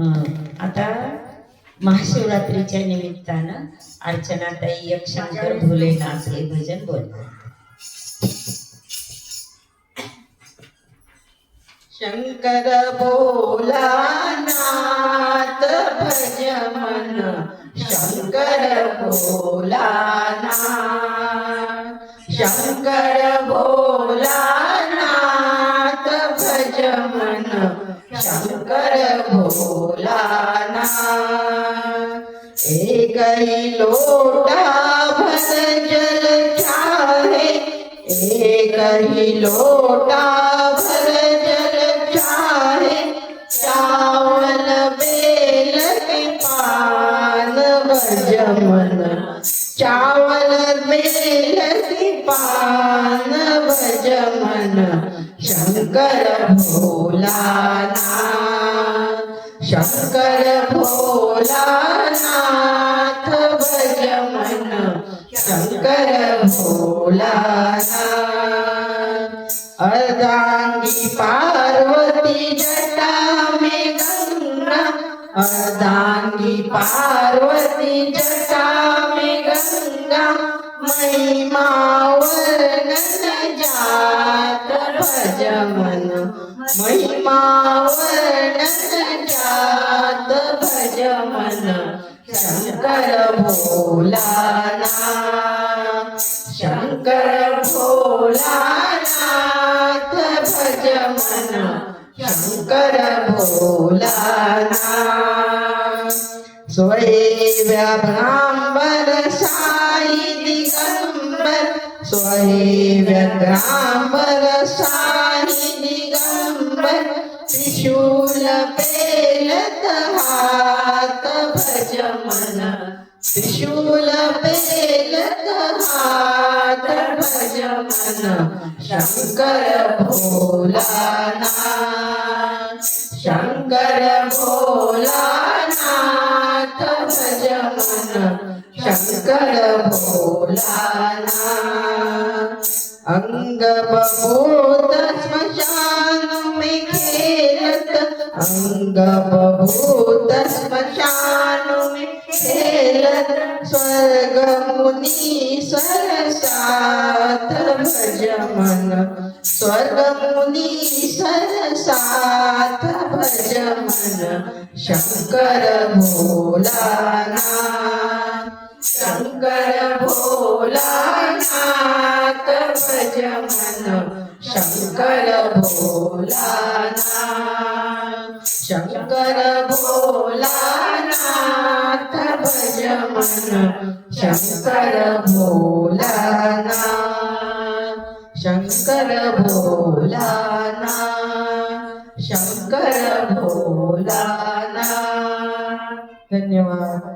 आता महाशिवरात्रीच्या निमित्तानं अर्चनाताई एक यक्षांकर भोलेनाथ हे भजन बोलतात. शंकर भोलानाथ भज मन शंकर भोलानाथ शंकर भोलाना. एक लोटा भर जल चाहे. एक ही लोटा भर जल चाहे. चावल बेल के पान भजमन चावल बेल के पान भजमन शंकर भोलाना. शंकर भोलानाथ भजमन। शंकर भोलानाथ। अर्धांगी पार्वती जटा में गंगा अर्धांगी पार्वती जटा में गंगा महिमा वर्णन जात भजमन। मन वर्णन जात भजमन शंकर भोलाना शंकर भोलानाथ भजमन शंकर भोलानाथ स्वयं साई दिगंबर स्वयं साई त्रिशूल पेलत हात भजमन त्रिशूल पेलत हात भजमन शंकर भोलानाथ. शंकर भोलानाथ भजमन शंकर भोलानाथ. अंग बभूत श्मशान खेलत स्मशानु बभूत में खेलत स्वर्ग मुनि सरसात भजमन। स्वर्ग मुनि सरसात भजमन शंकर भोलाना शंकर भोलानाथ भजमन। शंकर भोलानाथ। शंकर भोलानाथ भजमन। शंकर भोलानाथ। शंकर भोलानाथ। शंकर भोलानाथ। धन्यवाद।